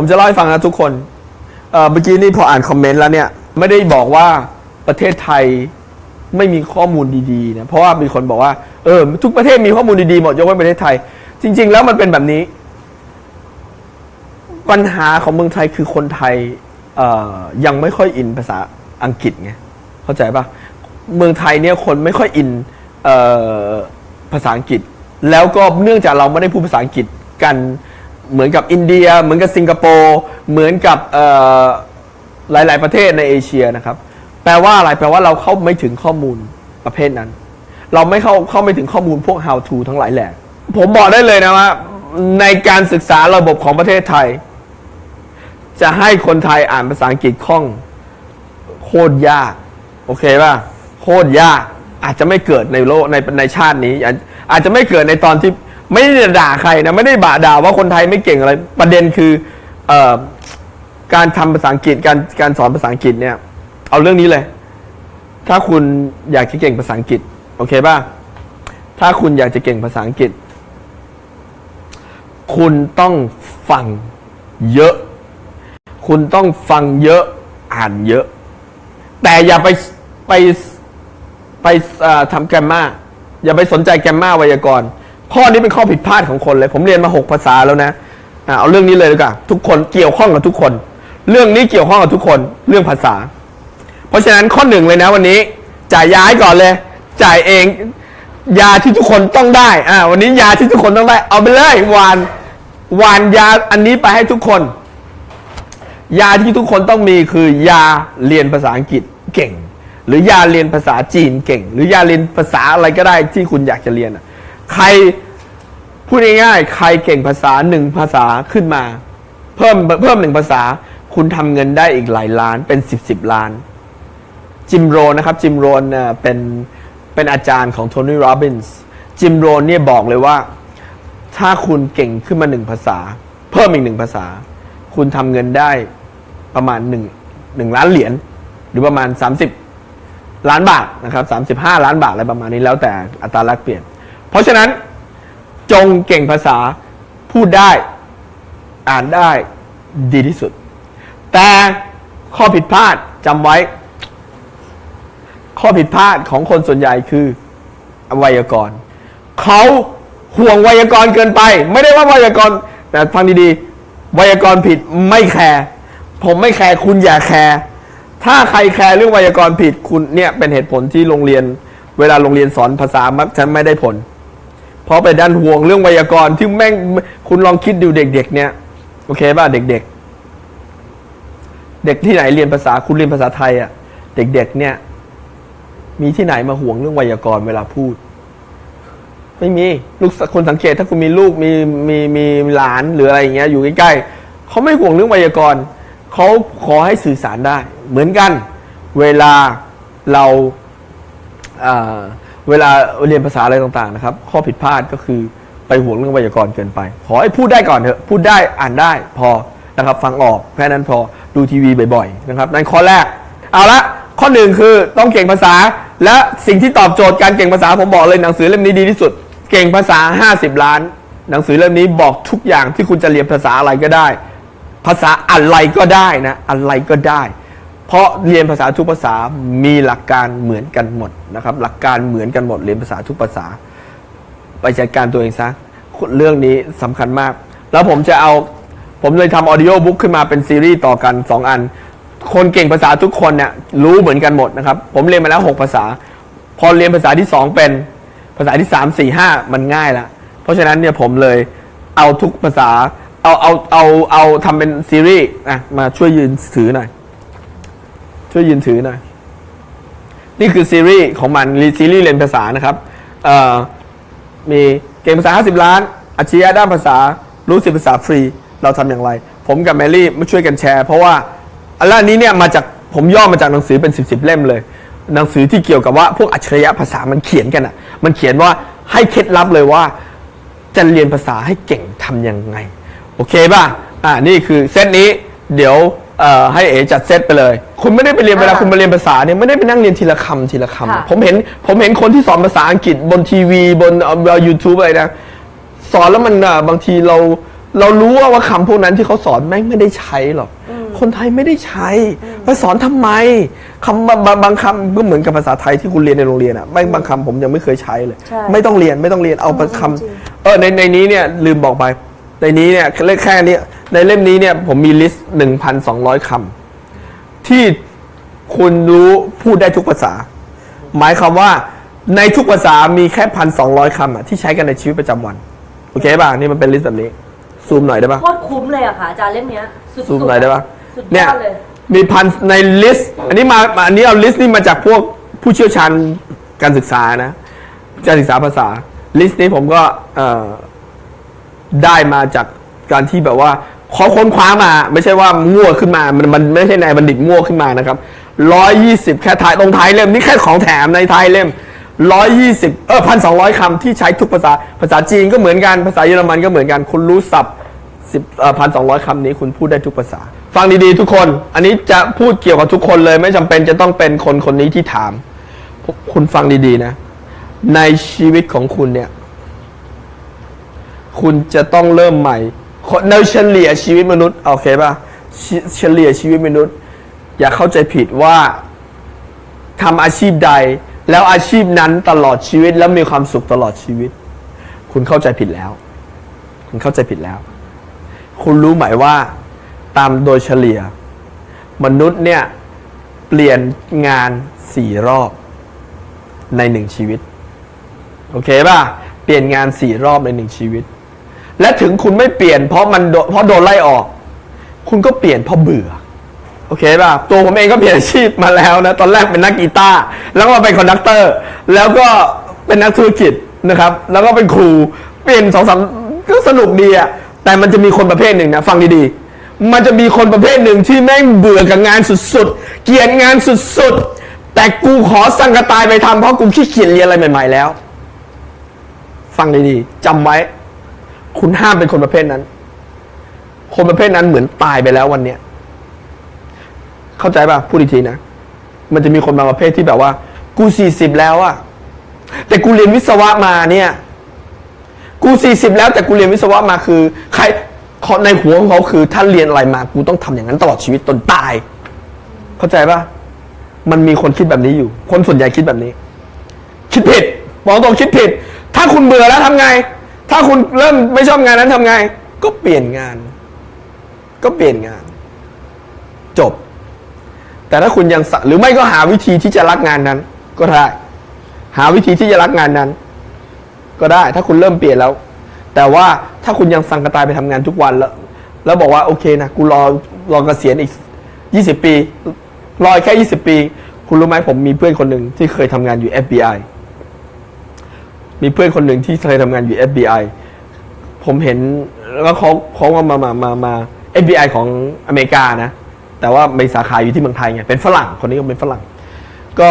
ผมจะเล่าให้ฟังนะทุกคนเมื่อกี้นี่พออ่านคอมเมนต์แล้วเนี่ย ไม่ได้บอกว่าประเทศไทยไม่มีข้อมูลดีๆนะเพราะว่ามีคนบอกว่าเออทุกประเทศมีข้อมูลดีๆหมดยกเว้นประเทศไทย จริง ๆ แล้วมันเป็นแบบนี้ ปัญหาของเมืองไทยคือคนไทยยังไม่ค่อยอินภาษาอังกฤษไงเข้าใจปะเมืองไทยเนี่ยคนไม่ค่อยอินภาษาอังกฤษ แล้วก็เนื่องจากเราไม่ได้พูดภาษาอังกฤษกัน เหมือนกับอินเดีย เหมือนกับสิงคโปร์เหมือนกับหลาย ๆ ประเทศในเอเชียนะครับ แปลว่าอะไรแปลว่าเราเข้าไม่ถึงข้อมูลประเภทนั้น เราไม่เข้าเข้าไม่ถึงข้อมูลพวก how to ทั้งหลายแหละผมบอกได้เลยนะว่าในการศึกษาระบบของประเทศไทย จะให้คนไทยอ่านภาษาอังกฤษคล่อง โคตรยาก โอเคป่ะโคตรยาก อาจจะไม่เกิดในโลกในในชาตินี้ อาจจะไม่เกิดในตอนที่ ไม่ได้ด่าใครนะไม่ได้บ่าด่าว่าคนไทยไม่เก่งอะไร ประเด็นคือเอ่อการทำภาษาอังกฤษการการสอนภาษาอังกฤษเนี่ย เอาเรื่องนี้เลย ถ้าคุณอยากจะเก่งภาษาอังกฤษ โอเคป่ะถ้าคุณอยากจะเก่งภาษาอังกฤษ คุณต้องฟังเยอะ คุณต้องฟังเยอะอ่านเยอะ แต่อย่าไปไปไปทำแกรมมาอย่าไปสนใจแกรมมาไวยากรณ์ ข้อนี้เป็นข้อผิดพลาดของคนเลย ผมเรียนมาหกภาษาแล้วนะเอาเรื่องนี้เลยดีกว่าทุกคนเกี่ยวข้องกับทุกคน เรื่องนี้เกี่ยวข้องกับทุกคนเรื่องภาษา เพราะฉะนั้นข้อหนึ่งเลยนะวันนี้จ่ายยาให้ก่อนเลย จ่ายเอง ยาที่ทุกคนต้องได้อ่าวันนี้ยาที่ทุกคนต้องได้ เอาไปเลยวานวานยาอันนี้ไปให้ทุกคน ยาที่ทุกคนต้องมีคือยาเรียนภาษาอังกฤษเก่ง หรือยาเรียนภาษาจีนเก่ง หรือยาเรียนภาษาอะไรก็ได้ที่คุณอยากจะเรียนอะ ใครพูดง่ายๆใครเก่งภาษาหนึ่งภาษาขึ้นมา เพิ่มเพิ่มหนึ่งภาษา คุณทำเงินได้อีกหลายล้านเป็นสิบสิบล้าน จิมโรนนะครับ จิมโรนเป็นเป็นอาจารย์ของโทนี่โรบินส์จิมโรนเนี่ยบอกเลยว่า ถ้าคุณเก่งขึ้นมาหนึ่งภาษา เพิ่มอีกหนึ่งภาษา คุณทำเงินได้ประมาณหนึ่งหนึ่งล้านเหรียญหรือประมาณ 30 ล้านบาทนะครับสามสิบห้าล้านบาทอะไรประมาณนี้แล้วแต่อัตราแลกเปลี่ยน เพราะฉะนั้นจงเก่งภาษาพูดได้อ่านได้ดีที่สุด แต่ข้อผิดพลาดจำไว้ ข้อผิดพลาดของคนส่วนใหญ่คือไวยากรณ์เขาห่วงไวยากรณ์เกินไป ไม่ได้ว่าไวยากรณ์แต่ฟังดีๆไวยากรณ์ผิดไม่แคร์ผมไม่แคร์คุณอย่าแคร์ถ้าใครแคร์เรื่องไวยากรณ์ผิดคุณเนี่ยเป็นเหตุผลที่โรงเรียน เวลาโรงเรียนสอนภาษามักจะไม่ได้ผล เพราะไปดันห่วงเรื่องไวยากรณ์ที่แม่งคุณลองคิดดูเด็ก ๆ เนี่ย โอเคป่ะเด็ก ๆ เด็กที่ไหนเรียนภาษาคุณเรียนภาษาไทยอะ เด็ก ๆ เนี่ย มีที่ไหนมาห่วงเรื่องไวยากรณ์เวลาพูด ไม่มีลูกคนสังเกตถ้าคุณมีลูกมีมีมีหลานหรืออะไรอย่างเงี้ยอยู่ใกล้ๆเขาไม่ห่วงเรื่องไวยากรณ์เขาขอให้สื่อสารได้ เหมือนกัน เวลาเราอ่า เวลาเรียนภาษาอะไรต่างๆนะครับ ข้อผิดพลาดก็คือไปห่วงเรื่องไวยากรณ์เกินไป ขอให้พูดได้ก่อนเถอะพูดได้อ่านได้พอนะครับ ฟังออกแค่นั้นพอดูทีวีบ่อยๆนะครับนั่นข้อแรก เอาละข้อหนึ่งคือต้องเก่งภาษา และสิ่งที่ตอบโจทย์การเก่งภาษาผมบอกเลยหนังสือเล่มนี้ดีที่สุด เก่งภาษา 50 ล้าน หนังสือเล่มนี้บอกทุกอย่างที่คุณจะเรียนภาษาอะไรก็ได้ ภาษาอะไรก็ได้นะอะไรก็ได้ เพราะเรียนภาษาทุกภาษามีหลักการเหมือนกันหมดนะครับ หลักการเหมือนกันหมดเรียนภาษาทุกภาษา ไปจัดการตัวเองซะเรื่องนี้สำคัญมาก แล้วผมจะเอาผมเลยทำออดิโอบุ๊กขึ้นมาเป็นซีรีส์ต่อกัน 2 อัน คนเก่งภาษาทุกคนเนี่ยรู้เหมือนกันหมดนะครับ ผมเรียนมาแล้ว 6 ภาษา พอเรียนภาษาที่ 2 เป็นภาษาที่ 3 4 5 มันง่ายละเพราะฉะนั้นเนี่ยผมเลยเอาทุกภาษาเอาเอาเอาเอาทำเป็นซีรีส์อะมาช่วยยืนถือหน่อย ช่วยยืนถือหน่อย นี่คือซีรีส์ของมันซีรีส์เรียนภาษานะครับมีเก่งภาษา 50 ล้านอาชีพด้านภาษา รู้สิภาษาฟรี เราทำอย่างไร ผมกับแมรี่มาช่วยกันแชร์ เพราะว่าอันนี้เนี่ยมาจากผมย่อมาจากหนังสือเป็น 10บสเล่มเลย หนังสือที่เกี่ยวกับว่าพวกอัจฉริยะภาษามันเขียนกันอะ มันเขียนว่าให้เคล็ดลับเลยว่า จะเรียนภาษาให้เก่งทำยังไง โอเคป่ะ อ่า นี่คือเซตนี้ เดี๋ยว เอ่อให้เอ๋จัดเซตไปเลย คุณไม่ได้ไปเรียนเวลาอ่าคุณมาเรียนภาษาเนี่ยไม่ได้ไปนั่งเรียนทีละคำทีละค่ะคำผมเห็นผมเห็นคนที่สอนภาษาอังกฤษบนทีวีบนเอ่อ YouTube อะไรนะ สอนแล้วมันอะบางทีเราเรารู้ว่าว่าคำพวกนั้นที่เขาสอนแม่งไม่ได้ใช้หรอกคนไทยไม่ได้ใช้มาสอนทำไมคำบางบางบางคำก็เหมือนกับภาษาไทยที่คุณเรียนในโรงเรียนอะไม่บางคำผมยังไม่เคยใช้เลย ใช่ ไม่ต้องเรียนไม่ต้องเรียนเอาคจริงำเออในในนี้เนี่ยลืมบอกไป ในนี้เนี่ยเลขแค่นี้ ในเล่มนี้เนี่ยผมมีลิสต์หนึ่งพันสองร้อยคำที่คุณรู้พูดได้ทุกภาษา หมายความว่าในทุกภาษามีแค่พันสองร้อยคำอะที่ใช้กันในชีวิตประจำวัน โอเคป่ะ นี่มันเป็นลิสต์แบบนี้ ซูมหน่อยได้ป่ะ โคตรคุ้มเลยอะค่ะอาจารย์เล่มเนี้ยสุดๆซูมหน่อยได้ป่ะ สุดยเนี่ยอดเลยมีพันในลิสต์ อันนี้มาอันนี้เอาลิสต์นี่มาจากพวกผู้เชี่ยวชาญการศึกษานะ การศึกษาภาษา ลิสต์นี้ผมก็เอ่อได้มาจาก การที่แบบว่าเขาค้นคว้ามา ไม่ใช่ว่ามั่วขึ้นมา มันมันไม่ใช่นายบัณฑิตมั่วขึ้นมานะครับร้อยยี่สิบแค่ท้ายตรงท้ายเล่มนี่แค่ของแถมในท้ายเล่มร้อยยี่สิบเออพันสองร้อยคำที่ใช้ทุกภาษาภาษาจีนก็เหมือนกันภาษาเยอรมันก็เหมือนกันคุณรู้ศัพท์สิบพันสองร้อยคำนี้คุณพูดได้ทุกภาษา ฟังดีๆทุกคน อันนี้จะพูดเกี่ยวกับทุกคนเลย ไม่จำเป็นจะต้องเป็นคนคนนี้ที่ถามพวกคุณฟังดีๆนะ ในชีวิตของคุณเนี่ย คุณจะต้องเริ่มใหม่ คนในเฉลี่ยชีวิตมนุษย์โอเคป่ะเฉลี่ยชีวิตมนุษย์ อย่าเข้าใจผิดว่าทำอาชีพใด แล้วอาชีพนั้นตลอดชีวิตแล้วมีความสุขตลอดชีวิต คุณเข้าใจผิดแล้ว คุณเข้าใจผิดแล้ว คุณรู้ไหมว่า ตามโดยเฉลี่ย มนุษย์เนี่ย เปลี่ยนงานสี่รอบ ในหนึ่งชีวิต โอเคป่ะ เปลี่ยนงานสี่รอบในหนึ่งชีวิต และถึงคุณไม่เปลี่ยนเพราะมันเพราะโดนไล่ออก คุณก็เปลี่ยนเพราะเบื่อ โอเคป่ะ ตัวผมเองก็เปลี่ยนอาชีพมาแล้วนะ ตอนแรกเป็นนักกีตาร์ แล้วก็เป็นคอนดักเตอร์ แล้วก็เป็นนักธุรกิจนะครับ แล้วก็เป็นครู เปลี่ยนสองสามก็สนุกดีอะแต่มันจะมีคนประเภทหนึ่งนะฟังดีๆ มันจะมีคนประเภทหนึ่งที่แม่งเบื่อกับงานสุดๆ เกลียดงานสุดๆ แต่กูขอสังกตายไปทำเพราะกูขี้เกียจเรียนอะไรใหม่ ๆแล้ว ฟังดีๆจำไว้ คุณห้ามเป็นคนประเภทนั้น คนประเภทนั้นเหมือนตายไปแล้ววันเนี้ยเข้าใจป่ะพูดอีกทีนะมันจะมีคนบางประเภทที่แบบว่า กูสี่สิบแล้วอะแต่กูเรียนวิศวะมาเนี่ย กูสี่สิบแล้วแต่กูเรียนวิศวะมาคือ ใครในหัวของเขาคือ ถ้าเรียนอะไรมากูต้องทำอย่างนั้นตลอดชีวิตจนตาย เข้าใจป่ะมันมีคนคิดแบบนี้อยู่ คนส่วนใหญ่คิดแบบนี้ คิดผิดบอกตรงคิดผิด ถ้าคุณเบื่อแล้วทำไง ถ้าคุณเริ่มไม่ชอบงานนั้นทำไง ก็เปลี่ยนงาน ก็เปลี่ยนงาน จบ แต่ถ้าคุณยังสะหรือไม่ก็หาวิธีที่จะรักงานนั้น ก็ได้ หาวิธีที่จะรักงานนั้น ก็ได้ ถ้าคุณเริ่มเปลี่ยนแล้ว แต่ว่าถ้าคุณยังสังกตายไปทำงานทุกวันแล้ว แล้วบอกว่าโอเคนะกูรอรอเกษียณอีกยี่สิบปี รอแค่ยี่สิบปี คุณรู้ไหมผมมีเพื่อนคนหนึ่งที่เคยทำงานอยู่ FBI มีเพื่อนคนหนึ่งที่เคยทำงานอยู่ FBI ผมเห็นแล้วเขาเขามามามามามา FBI ของอเมริกานะ แต่ว่ามีสาขาอยู่ที่เมืองไทยไงเป็นฝรั่งคนนี้ก็เป็นฝรั่ง ก็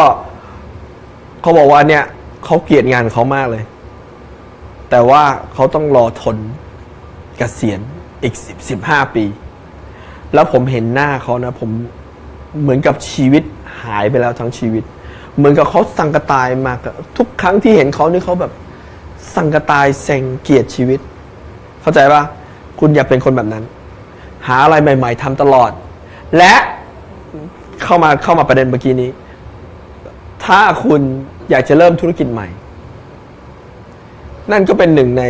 เขาบอกว่าเนี่ยเขาเกลียดงานเขามากเลย แต่ว่าเขาต้องรอทนกเกษียณอีกสิบสิบห้าปี แล้วผมเห็นหน้าเขานะ ผมเหมือนกับชีวิตหายไปแล้วทั้งชีวิต เหมือนกับเขาสังกตายมากทุกครั้งที่เห็นเขานี่เขาแบบสังกตายเซ็งเกียดชีวิต เข้าใจปะคุณอย่าเป็นคนแบบนั้น หาอะไรใหม่ ๆทำตลอด และเข้ามาเข้ามาประเด็นเมื่อกี้นี้ ถ้าคุณอยากจะเริ่มธุรกิจใหม่ นั่นก็เป็นหนึ่งใน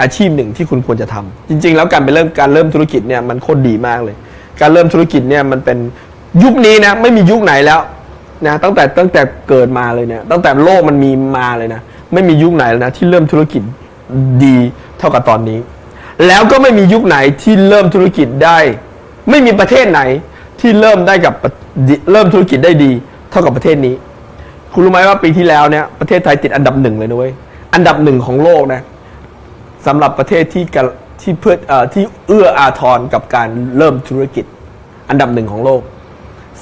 อาชีพหนึ่งที่คุณควรจะทำจริง ๆ แล้วการไปเริ่มการเริ่มธุรกิจเนี่ยมันโคตรดีมากเลย การเริ่มธุรกิจเนี่ยมันเป็นยุคนี้นะไม่มียุคไหนแล้ว นะตั้งแต่ตั้งแต่เกิดมาเลยเนี่ย ตั้งแต่โลกมันมีมาเลยนะ ไม่มียุคไหนแล้วนะที่เริ่มธุรกิจดีเท่ากับตอนนี้ แล้วก็ไม่มียุคไหนที่เริ่มธุรกิจได้ ไม่มีประเทศไหนที่เริ่มได้กับเริ่มธุรกิจได้ดี เท่ากับประเทศนี้ คุณรู้ไหมว่าปีที่แล้วเนี่ยประเทศไทยติดอันดับหนึ่งเลยนะเว้ยอันดับหนึ่งของโลกนะสำหรับประเทศที่กะที่เพื่อที่เอื้ออาทรกับการเริ่มธุรกิจ อันดับหนึ่งของโลก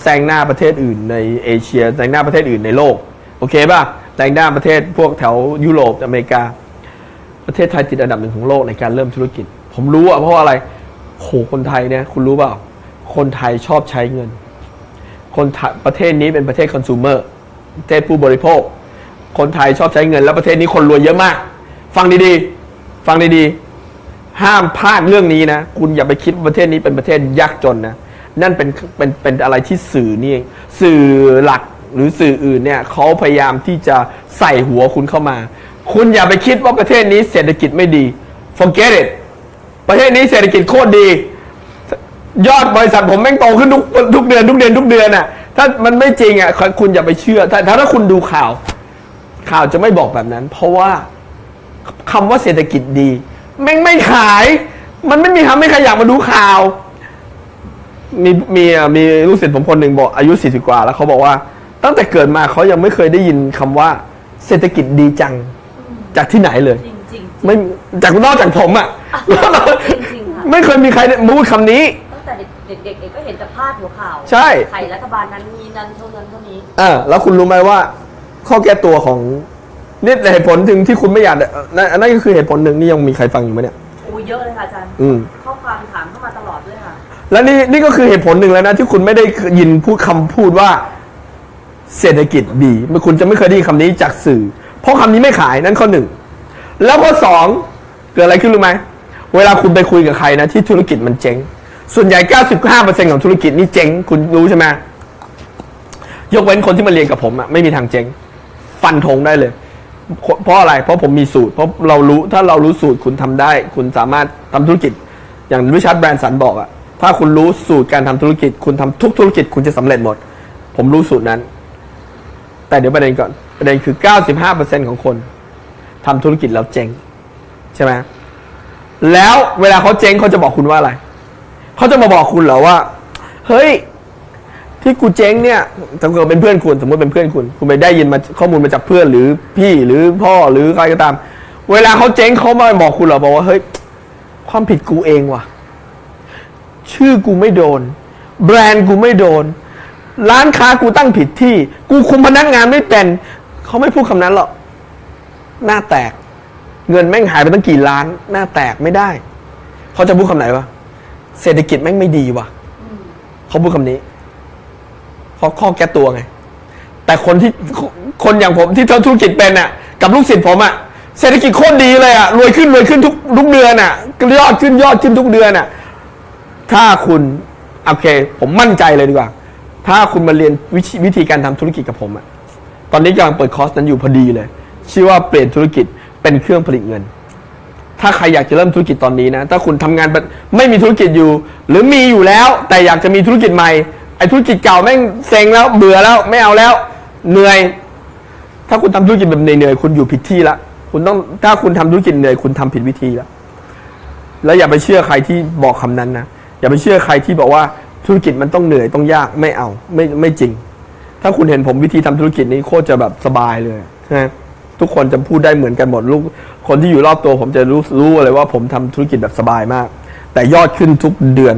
แซงหน้าประเทศอื่นในเอเชียแซงหน้าประเทศอื่นในโลก โอเคป่ะแซงหน้าประเทศพวกแถวยุโรปอเมริกา ประเทศไทยติดอันดับหนึ่งของโลกในการเริ่มธุรกิจ ผมรู้อะเพราะอะไรโหคนไทยเนี่ยคุณรู้เปล่า คนไทยชอบใช้เงิน คนไทยประเทศนี้เป็นประเทศคอน sumer ประเทศผู้บริโภค คนไทยชอบใช้เงิน แล้วประเทศนี้คนรวยเยอะมาก ฟังดีๆ ฟังดีๆ ห้ามพลาดเรื่องนี้นะ คุณอย่าไปคิดประเทศนี้เป็นประเทศยากจนนะ นั่นเป็นเป็นเป็นอะไรที่สื่อนี่สื่อหลักหรือสื่ออื่นเนี่ยเขาพยายามที่จะใส่หัวคุณเข้ามา คุณอย่าไปคิดว่าประเทศนี้เศรษฐกิจไม่ดี forget it ประเทศนี้เศรษฐกิจโคตรดี ยอดบริษัทผมแม่งโตขึ้นทุกทุกเดือนทุกเดือนทุกเดือนอะถ้ามันไม่จริงอะคุณอย่าไปเชื่อถ้าถ้าคุณดูข่าว ข่าวจะไม่บอกแบบนั้น เพราะว่าคำว่าเศรษฐกิจดี แม่งไม่ขาย มันไม่มีทำให้ใครอยากมาดูข่าว มีมีอะมีลูกศิษย์ผมคนหนึ่งบอกอายุสี่สิบกว่า แล้วเขาบอกว่า ตั้งแต่เกิดมาเขายังไม่เคยได้ยินคำว่าเศรษฐกิจดีจัง จากที่ไหนเลย จริงจริงไม่จากนอกจากผมอะ จริงๆค่ะ ไม่เคยมีใครพูดคำนี้ ตั้งแต่เด็กๆเด็กๆก็เห็นแต่พาดหัวข่าวใช่ไข่รัฐบาลนั้นมีนั้นเท่านั้นเท่านี้อ่าแล้วคุณรู้ไหมว่า ข้อแก้ตัวของนี่เหตุผลถึงที่คุณไม่อยากนั่นอันนั้นก็คือเหตุผลหนึ่งนี่ยังมีใครฟังอยู่ไหมเนี่ย โอ้เยอะเลยค่ะอาจารย์ อืม ข้อความถาม และนี่นี่ก็คือเหตุผลหนึ่งแล้วนะ ที่คุณไม่ได้ยินพูดคำพูดว่าเศรษฐกิจดีคุณจะไม่เคยได้ยินคำนี้จากสื่อ เพราะคำนี้ไม่ขายนั่นข้อหนึ่ง แล้วข้อสองเกิดอะไรขึ้นรู้ไหม เวลาคุณไปคุยกับใครนะที่ธุรกิจมันเจ๊ง ส่วนใหญ่ 95%ของธุรกิจนี่เจ๊ง คุณรู้ใช่ไหมยกเว้นคนที่มาเรียนกับผมอะไม่มีทางเจ๊ง ฟันธงได้เลย เพราะอะไร เพราะผมมีสูตร เพราะเรารู้ถ้าเรารู้สูตรคุณทำได้ คุณสามารถทำธุรกิจ อย่างริชาร์ดแบรนสันบอกอะ ถ้าคุณรู้สูตรการทำธุรกิจ คุณทำทุกธุรกิจคุณจะสำเร็จหมด ผมรู้สูตรนั้น แต่เดี๋ยวประเด็นก่อน ประเด็นคือ 95%ของคนทำธุรกิจแล้วเจ๊งใช่ไหมแล้วเวลาเขาเจ๊งเขาจะบอกคุณว่าอะไร เขาจะมาบอกคุณเหรอว่า เฮ้ย ที่กูเจ๊งเนี่ยถ้าเกิเป็นเพื่อนคุณ สมมติเป็นเพื่อนคุณ คุณไปได้ยินมาข้อมูลมาจากเพื่อนหรือพี่หรือพ่อหรือใครก็ตาม เวลาเขาเจ๊งเขามาบอกคุณเหรอบอกว่าเฮ้ย ความผิดกูเองว่ะ ชื่อกูไม่โดน แบรนด์กูไม่โดน ร้านค้ากูตั้งผิดที่ กูคุมพนักงานไม่เป็นเขาไม่พูดคำนั้นหรอก หน้าแตก เงินแม่งหายไปตั้งกี่ล้าน หน้าแตกไม่ได้ เขาจะพูดคำไหนวะเศรษฐกิจแม่งไม่ดีวะเขาพูดคำนี้เขาข้อแก้ตัวไง แต่คนที่คนอย่างผมที่ทำธุรกิจเป็นอะ กับลูกศิษย์ผมอะเศรษฐกิจโคตรดีเลยอะรวยขึ้นรวยขึ้นทุกทุกเดือนอะยอดขึ้นยอดขึ้นทุกเดือนอะ ถ้าคุณโอเค ผมมั่นใจเลยดีกว่า ถ้าคุณมาเรียนวิธีวิธีการทำธุรกิจกับผมอะตอนนี้กำลังเปิดคอร์สนั้นอยู่พอดีเลย ชื่อว่าเปลี่ยนธุรกิจเป็นเครื่องผลิตเงิน ถ้าใครอยากจะเริ่มธุรกิจตอนนี้นะ ถ้าคุณทำงานไม่มีธุรกิจอยู่ หรือมีอยู่แล้ว แต่อยากจะมีธุรกิจใหม่ไอ้ธุรกิจเก่าแม่งเซ็งแล้วเบื่อแล้วไม่เอาแล้วเหนื่อย ถ้าคุณทำธุรกิจแบบเหนื่อยๆคุณอยู่ผิดที่ละคุณต้องถ้าคุณทำธุรกิจเหนื่อยคุณทำผิดวิธีละแล้วอย่าไปเชื่อใครที่บอกคำนั้นนะ อย่าไปเชื่อใครที่บอกว่าธุรกิจมันต้องเหนื่อยต้องยากไม่เอาไม่ไม่จริง ถ้าคุณเห็นผมวิธีทำธุรกิจนี้โคตรจะแบบสบายเลยนะทุกคนจะพูดได้เหมือนกันหมดลูกคนที่อยู่รอบตัวผมจะรู้รู้เลยว่าผมทำธุรกิจแบบสบายมาก แต่ยอดขึ้นทุกเดือน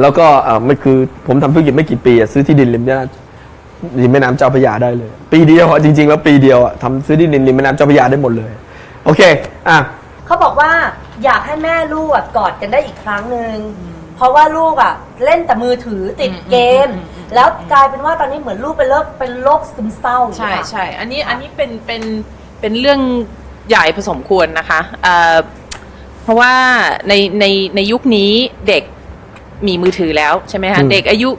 แล้วก็ออไม่คือผมทำธุรกิจไม่กี่ปีอะซื้อที่ดินริมแม่น้ำริมแม่น้ำเจ้าพระยาได้เลย ปีเดียวจริง ๆ แล้วปีเดียวอะทำซื้อที่ดินริมแม่น้ำเจ้าพระยาได้หมดเลย โอเค อะเขาบอกว่า อยากให้แม่ลูกอะกอดกันได้อีกครั้งหนึ่งเพราะว่าลูกอะ เล่นแต่มือถือติดเกมอืมอืมอืมแล้วกลายเป็นว่าตอนนี้เหมือนลูกเป็นโรคเป็นโรคซึมเศร้าใช่ไหมคะใช่ อันนี้อันนี้เป็นเป็นเป็นเรื่องใหญ่พอสมควรนะคะเอ่อเพราะว่าในในในยุคนี้เด็กมีมือถือแล้วใช่ไหมคะอืม เด็กอายุ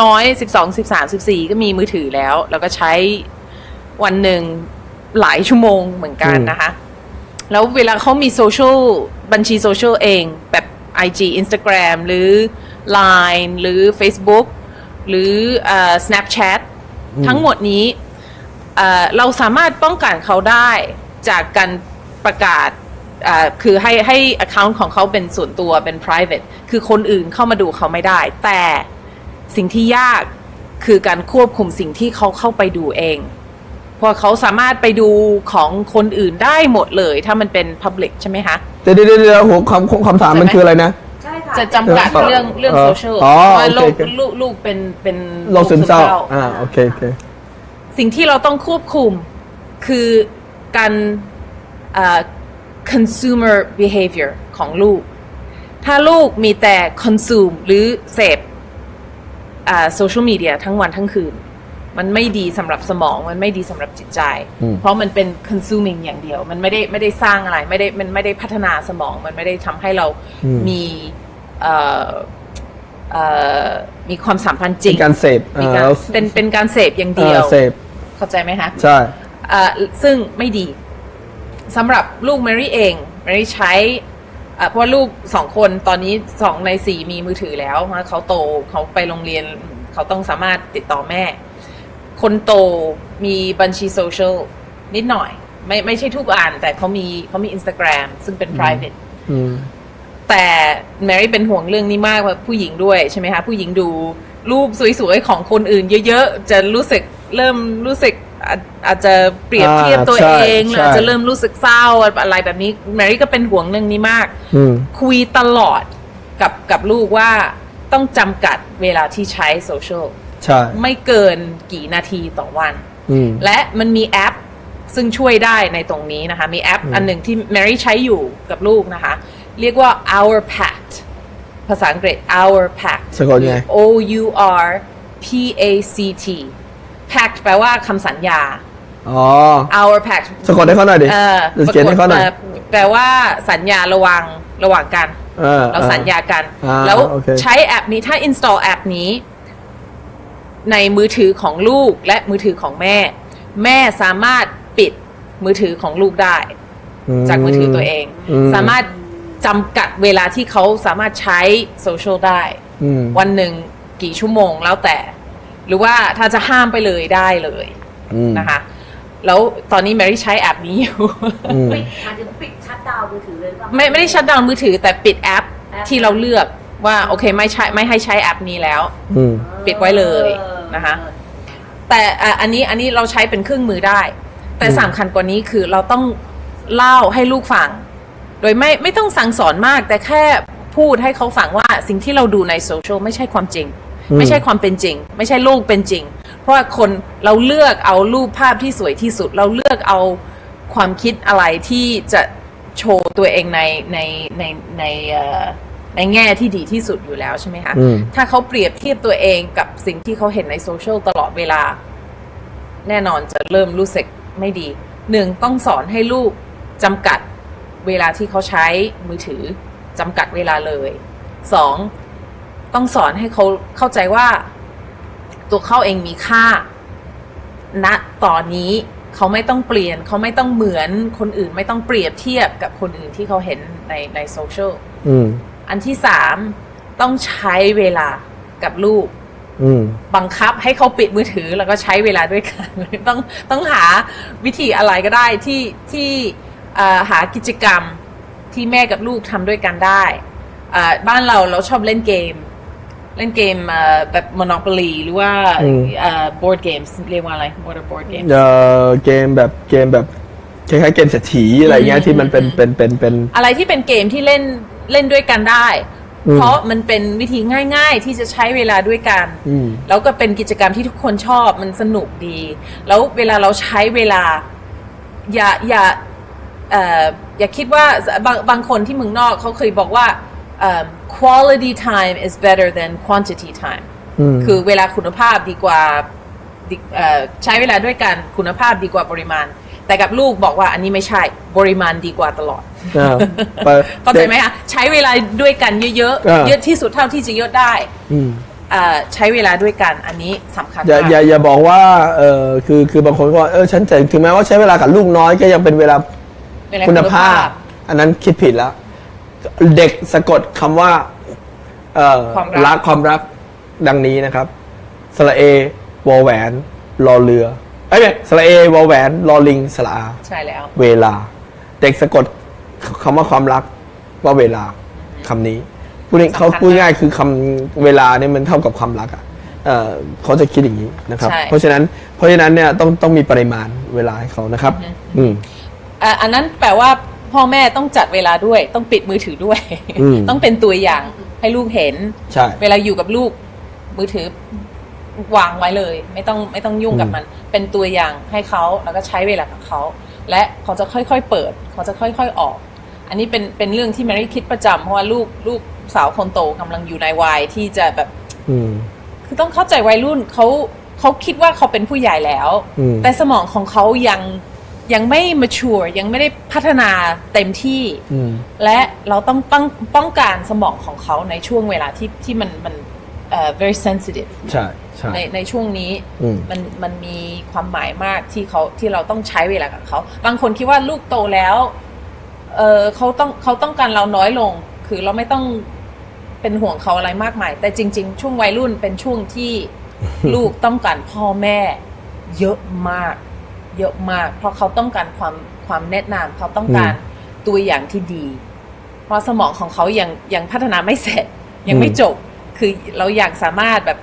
น้อยๆสิบสองสิบสามสิบสี่ก็มีมือถือแล้ว แล้วก็ใช้วันหนึ่งหลายชั่วโมงเหมือนกันนะคะ แล้วเวลาเขามีโซเชียลบัญชีโซเชียลเอง แบบ IG Instagram หรือ Line หรือ Facebook หรือเอ่อ Snapchat อืมทั้งหมดนี้เอ่อเราสามารถป้องกันเขาได้จากการประกาศเอ่อคือให้ให้ account ของเขาเป็นส่วนตัวเป็น private คือคนอื่นเข้ามาดูเขาไม่ได้ แต่สิ่งที่ยากคือการควบคุมสิ่งที่เขาเข้าไปดูเองเพราะเขาสามารถไปดูของคนอื่นได้หมดเลย ถ้ามันเป็น public ใช่ไหมคะ เดี๋ยวเดี๋ยวเดี๋ยวหัวคำคำถามมันใช่ไหมคืออะไรนะ ใช่ค่ะจะจำกัดเออเรื่องเรื่องเออโซเชียลอ๋อเพราะว่าโอเคลูกโอเค ลูกลูกเป็นเป็นโรคซึมเศร้าโรคอ่า โอเคโอเค สิ่งที่เราต้องควบคุมคือการเอ่อ consumer behavior ของลูก ถ้าลูกมีแต่ consume หรือเสพโซเชียลมีเดียทั้งวันทั้งคืน มันไม่ดีสำหรับสมองมันไม่ดีสำหรับจิตใจอืมเพราะมันเป็น consuming อย่างเดียว มันไม่ได้ไม่ได้สร้างอะไรไม่ได้มันไม่ได้พัฒนาสมอง มันไม่ได้ทำให้เราอืมมีเอ่อเอ่อมีความสัมพันธ์จริงเป็นการเสพมีการเอ่อเป็นเป็นการเสพอย่างเอ่เดียวอเสพเข้าใจไหมคะใช่เอ่อซึ่งไม่ดีสำหรับลูกแมรี่เองแมรี่ใช้เอ่อเพราะว่าลูกสองคนตอนนี้สองในสี่มีมือถือแล้วเพราะเขาโตเขาไปโรงเรียนเขาต้องสามารถติดต่อแม่ คนโตมีบัญชีโซเชียลนิดหน่อย ไม่ไม่ใช่ทุกอันแต่เขามีเขามี Instagram ซึ่งเป็น private อืม แต่แมรี่เป็นห่วงเรื่องนี้มากว่าผู้หญิงด้วยใช่ไหมคะ ผู้หญิงดูรูปสวยๆ ของคนอื่นเยอะๆ จะรู้สึกเริ่มรู้สึกอาอาจจะเปรียบเทียบตัวอ่าใช่เองหรือใช่ อาจจะเริ่มรู้สึกเศร้าอะไรแบบนี้แมรี่ก็เป็นห่วงเรื่องนี้มาก อืม คุยตลอดกับกับลูกว่าต้องจำกัดเวลาที่ใช้โซเชียล ใช่ ไม่เกินกี่นาทีต่อวัน อืม และมันมีแอปซึ่งช่วยได้ในตรงนี้นะคะ มีแอปอืม อันหนึ่งที่แมรี่ใช้อยู่กับลูกนะคะ เรียกว่า Our Pact ภาษาอังกฤษ Our Pact สะกดยังไง O U R P A C T Pact แปลว่าคำสัญญา อ๋อ Our Pact สะกดให้เขาหน่อยดิเออเขียนให้เขาหน่อยปรากฏแปลว่าสัญญาระหว่างระหว่างกัน เออเราสัญญากัน อ่าแล้วโอเค ใช้แอปนี้ถ้า install แอปนี้ ในมือถือของลูกและมือถือของแม่ แม่สามารถปิดมือถือของลูกได้ จากมือถือตัวเองมสามารถจำกัดเวลาที่เขาสามารถใช้โซเชียลได้อืมวันหนึ่งกี่ชั่วโมงแล้วแต่ หรือว่าถ้าจะห้ามไปเลยได้เลยอืมนะคะ แล้วตอนนี้แมรี่ใช้แอปนี้อยู่อืมปิดหมายถึงปิดชัดดาวน์มือถือเลยหรือเปล่าไม่ไม่ได้ชัดดาวน์มือถือ แต่ปิดแอปแอปที่เราเลือกว่าโอเคไม่ใช้ไม่ให้ใช้แอปนี้แล้วอืมปิดไว้เลย นะคะ แต่อะอันนี้อันนี้เราใช้เป็นเครื่องมือได้ แต่อืม สำคัญกว่านี้คือเราต้องเล่าให้ลูกฟัง โดยไม่ไม่ต้องสั่งสอนมาก แต่แค่พูดให้เขาฟังว่าสิ่งที่เราดูในโซเชียลไม่ใช่ความจริง ไม่ใช่ความเป็นจริง ไม่ใช่โลกเป็นจริง เพราะว่าคนเราเลือกเอารูปภาพที่สวยที่สุด เราเลือกเอาความคิดอะไรที่จะโชว์ตัวเองในในในในเอ่อ ในแง่ที่ดีที่สุดอยู่แล้วใช่ไหมคะอืมถ้าเขาเปรียบเทียบตัวเองกับสิ่งที่เขาเห็นในโซเชียลตลอดเวลา แน่นอนจะเริ่มรู้สึกไม่ดี หนึ่งต้องสอนให้ลูกจำกัดเวลาที่เขาใช้มือถือจำกัดเวลาเลยสองต้องสอนให้เขาเข้าใจว่า ตัวเขาเองมีค่าณตอนนี้เขาไม่ต้องเปลี่ยน เขาไม่ต้องเหมือนคนอื่น ไม่ต้องเปรียบเทียบกับคนอื่นที่เขาเห็นในในโซเชียล อืมอันที่สามต้องใช้เวลากับลูก อืม บังคับให้เขาปิดมือถือแล้วก็ใช้เวลาด้วยกัน ต้องต้องหาวิธีอะไรก็ได้ที่ที่เอ่อหากิจกรรมที่แม่กับลูกทำด้วยกันได้อ่าบ้านเราเราชอบเล่นเกม เล่นเกมเอ่อแบบ Monopoly หรือว่าอืม เอ่อ board games เรียกว่าอะไร what are board games เอ่อเกมแบบเกมแบบคล้ายๆเกมเศรษฐีอะไรเงี้ยที่มันเป็นเป็นเป็นเป็น อะไรที่เป็นเกมที่เล่น เล่นด้วยกันได้ อืม เพราะมันเป็นวิธีง่าย ๆ ที่จะใช้เวลาด้วยกัน อืม แล้วก็เป็นกิจกรรมที่ทุกคนชอบมันสนุกดี แล้วเวลาเราใช้เวลา อย่าอย่าเอ่ออย่าคิดว่าบางบางคนที่เมืองนอกเขาเคยบอกว่าเอิ่ม quality time is better than quantity time อืม คือเวลาคุณภาพดีกว่าดีเอ่อใช้เวลาด้วยกันคุณภาพดีกว่าปริมาณ แต่กับลูกบอกว่าอันนี้ไม่ใช่ปริมาณดีกว่าตลอดอ่าไปเข้าใจไหมคะใช้เวลาด้วยกันเยอะเออๆเยอะที่สุดเท่าที่จะเยอะได้อืมเอ่อใช้เวลาด้วยกันอันนี้สำคัญอย่ามากอย่าอย่าบอกว่าเออคือคือบางคนก็ว่าเออฉันจะถึงแม้ว่าใช้เวลากับลูกน้อยก็ยังเป็นเวลาเวลาคุณภาพ อันนั้นคิดผิดแล้ว เด็กสะกดคำว่าเอ่อความรัก รักความรักดังนี้นะครับสระเอวอแหวนรอเรือ เอ้ยไม่สระเอวอแหวนรอลิงสระอา ใช่แล้ว เวลา เด็กสะกดคำว่าความรักว่าเวลาคำนี้พูดง่ายเขาสำคัญมากพูดง่ายคือคำเวลาเนี่ยมันเท่ากับความรักอะเอ่อเขาจะคิดอย่างนี้นะครับ ใช่เพราะฉะนั้นเพราะฉะนั้นเนี่ยต้องต้องมีปริมาณเวลาให้เขานะครับอืม อะอันนั้นแปลว่าพ่อแม่ต้องจัดเวลาด้วย ต้องปิดมือถือด้วย อืม ต้องเป็นตัวอย่างให้ลูกเห็น ใช่ เวลาอยู่กับลูกมือถือวางไว้เลย ไม่ต้องไม่ต้องยุ่งกับอืมมัน เป็นตัวอย่างให้เขาแล้วก็ใช้เวลากับเขาและเขาจะค่อยๆเปิด เขาจะค่อยๆออก อันนี้เป็นเป็นเรื่องที่แมรี่คิดประจำเพราะว่าลูกลูกสาวคนโตกำลังอยู่ในวัยที่จะแบบอืมคือต้องเข้าใจวัยรุ่นเขาเขาคิดว่าเขาเป็นผู้ใหญ่แล้วอืมแต่สมองของเขายังยังไม่ mature ยังไม่ได้พัฒนาเต็มที่อืมและเราต้องป้องป้องกันสมองของเขาในช่วงเวลาที่ที่มันมันเอ่อ very sensitive ใช่ใช่ ในในช่วงนี้อืม มันมันมีความหมายมากที่เขาที่เราต้องใช้เวลากับเขาบางคนคิดว่าลูกโตแล้วเออเขาต้องเขาต้องการเราน้อยลง คือเราไม่ต้องเป็นห่วงเขาอะไรมากมาย แต่จริง ๆ ช่วงวัยรุ่นเป็นช่วงที่ ลูกต้องการพ่อแม่ เยอะมาก เยอะมาก เพราะเขาต้องการความความแนะนำเขาต้องการตัวอย่างที่ดี เพราะสมองของเขายังยังพัฒนาไม่เสร็จ ยังไม่จบ คือเราอยากสามารถแบบ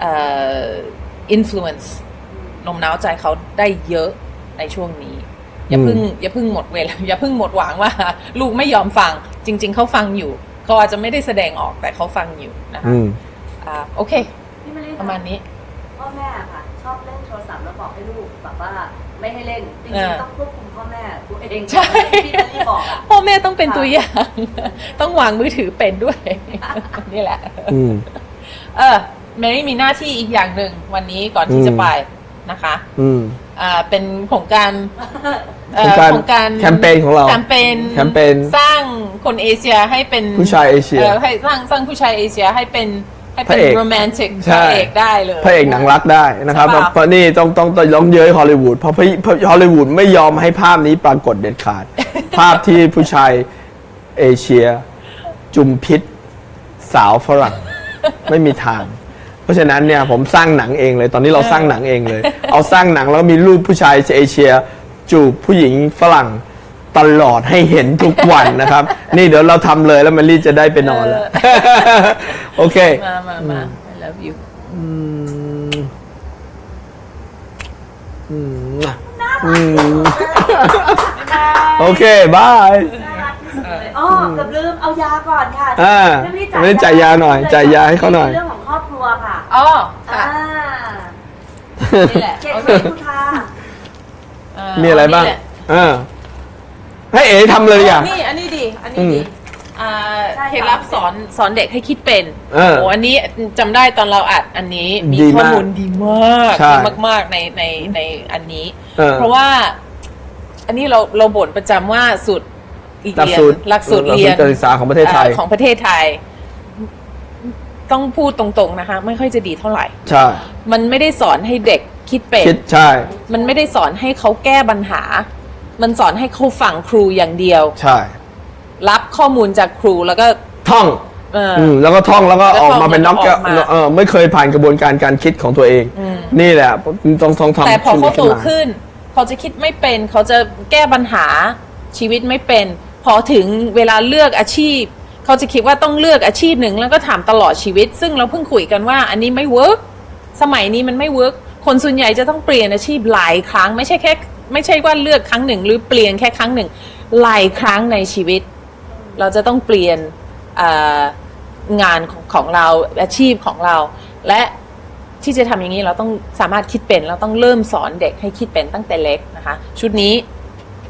เอ่อ influence โน้มน้าวใจเขาได้เยอะในช่วงนี้ อย่าเพิ่งอย่าเพิ่งหมดเวลาอย่าเพิ่งหมดหวังว่า ลูกไม่ยอมฟัง จริง ๆเขาฟังอยู่เขาอาจจะไม่ได้แสดงออกแต่เขาฟังอยู่นะคะอืมอ่าโอเค พี่ไม่เล่นประมาณนี้พ่อแม่ค่ะ ชอบเล่นโทรศัพท์แล้วบอกให้ลูกแบบว่าไม่ให้เล่นจริงเออๆต้องควบคุมพ่อแม่ ตัวเองใช่ที่พี่ลี่บอกอะพ่อแม่ต้องเป็นตัวอย่าง ต้องวางมือถือเป็นด้วย นี่แหละ อืม เออเมรี่มีหน้าที่อีกอย่างหนึ่งวันนี้ก่อนที่อืมจะไปนะคะอืมอ่าเป็นโครงการเอ่อโครงการโครงการแคมเปญของเราแคมเปญแคมเปญสร้างคนเอเชียให้เป็นผู้ชายเอเชีย ให้สร้างสร้างผู้ชายเอเชียให้เป็น ให้พระเป็นเอก โรแมนติกพใช่ระเอกได้เลย พระเอกหนังรักได้นะครับใช่ปะ เพราะนี่ต้องต้องต้องร้องเย้ยฮอลลีวูดเพราะเพราะฮอลลีวูดไม่ยอมให้ภาพนี้ปรากฏเด็ดขาด ภาพที่ผู้ชายเอเชีย จุมพิษ สาวฝรั่ง ไม่มีทาง เพราะฉะนั้นเนี่ยผมสร้างหนังเองเลย ตอนนี้เราสร้างหนังเองเลย เอาสร้างหนังแล้วมีรูปผู้ชายเอเชีย จูบผู้หญิงฝรั่ง ตลอดให้เห็นทุกวันนะครับ นี่เดี๋ยวเราทำเลยแล้วมันรีจะได้ไปนอนแล้ว โอเค มามามา I love you อืมอืมอืมโอเคบาย น่ารักที่สุดเลยอ๋อเกือบลืมเอายาก่อนค่ะอ่าพี่ลี่ไม่ได้จ่ายยาหน่อยจ่ายยาให้เขาหน่อย เรื่องของครอบครัวค่ะอ๋ออ่าค่ะนี่แหละเจ็ดโอคเคนคุณค่ะมีอะไรบ้างนี่แหลอ่า ให้เอ๋ทำเลยอะ นี่อันนี้ดี อันนี้อืมดีอ่าใช่เคล็ดลับสอนสอนเด็กให้คิดเป็นเออโอ้อันนี้จำได้ตอนเราอัดอันนี้มีดีข้อมากมูลดีมากใช่ดีมากๆในในในอันนี้ เออเพราะว่า อันนี้เราเราบ่นประจำว่าสุดหลักสูตรหลักสูตรเรียนการศึกษาของประเทศไทยอ่อของประเทศไทย ต้องพูดตรงๆนะคะ ไม่ค่อยจะดีเท่าไหร่ ใช่มันไม่ได้สอนให้เด็กคิดเป็น คิดใช่ มันไม่ได้สอนให้เขาแก้ปัญหา มันสอนให้เขาฟังครูอย่างเดียว ใช่ รับข้อมูลจากครูแล้วก็ ท่องเอออืมแล้วก็ท่องแล้วก็แล้วอก็อกมาเป็นน็อกออกมา เออไม่เคยผ่านกระบวนการการคิดของตัวเอง นี่แหละต้องต้องทำแต่พอเขาโตชีวิตมาขึ้น เขาจะคิดไม่เป็น เขาจะแก้ปัญหาชีวิตไม่เป็น พอถึงเวลาเลือกอาชีพ เขาจะคิดว่าต้องเลือกอาชีพหนึ่งแล้วก็ถามตลอดชีวิต ซึ่งเราเพิ่งคุยกันว่า อันนี้ไม่เวิร์กสมัยนี้มันไม่เวิร์กคนส่วนใหญ่จะต้องเปลี่ยนอาชีพหลายครั้ง ไม่ใช่แค่ ไม่ใช่ว่าเลือกครั้งหนึ่ง หรือเปลี่ยนแค่ครั้งหนึ่งหลายครั้งในชีวิต เราจะต้องเปลี่ยนเอ่องานของของเราอาชีพของเรา และที่จะทำอย่างนี้เราต้องสามารถคิดเป็น เราต้องเริ่มสอนเด็กให้คิดเป็นตั้งแต่เล็กนะคะ ชุดนี้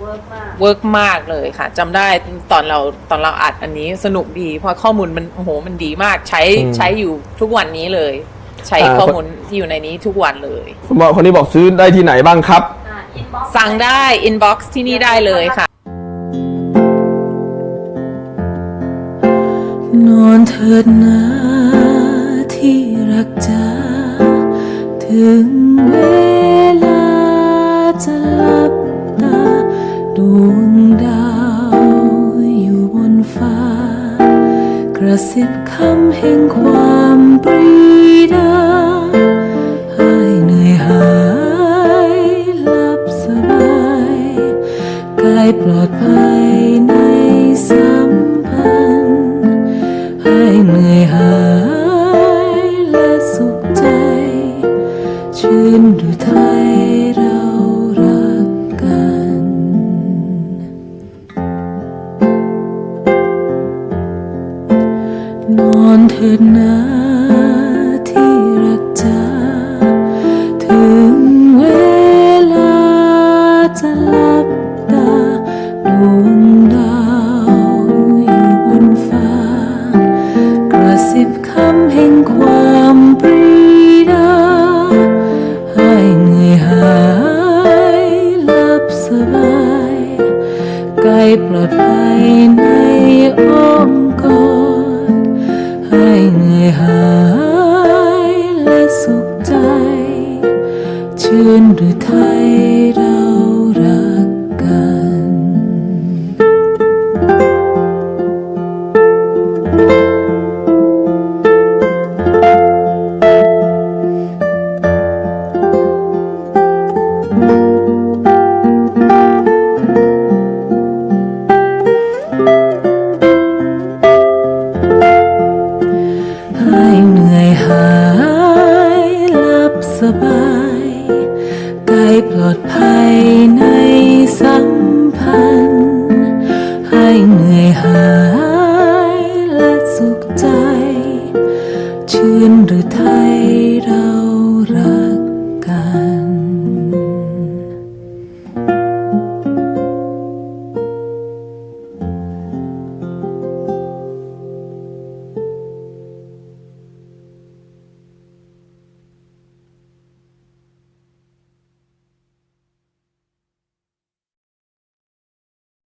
เวิร์กมากเวิร์กมากเลยค่ะจำได้ตอนเราตอนเราอัดอันนี้สนุกดี เพราะข้อมูลมันโอ้โหมันดีมากใช้อืมใช้อยู่ทุกวันนี้เลย ใช้อ่าข้อมูลที่อยู่ในนี้ทุกวันเลยคุณหมอคนนี้บอกซื้อได้ที่ไหนบ้างครับอ่า inbox สั่งได้ inbox ที่นี่ได้เลยค่ะ นอนเถิดนาที่รักจ้าถึงเวลาจะหลับตาดวงดาวอยู่บนฟ้า กระซิบคำแห่งความปรีดา สั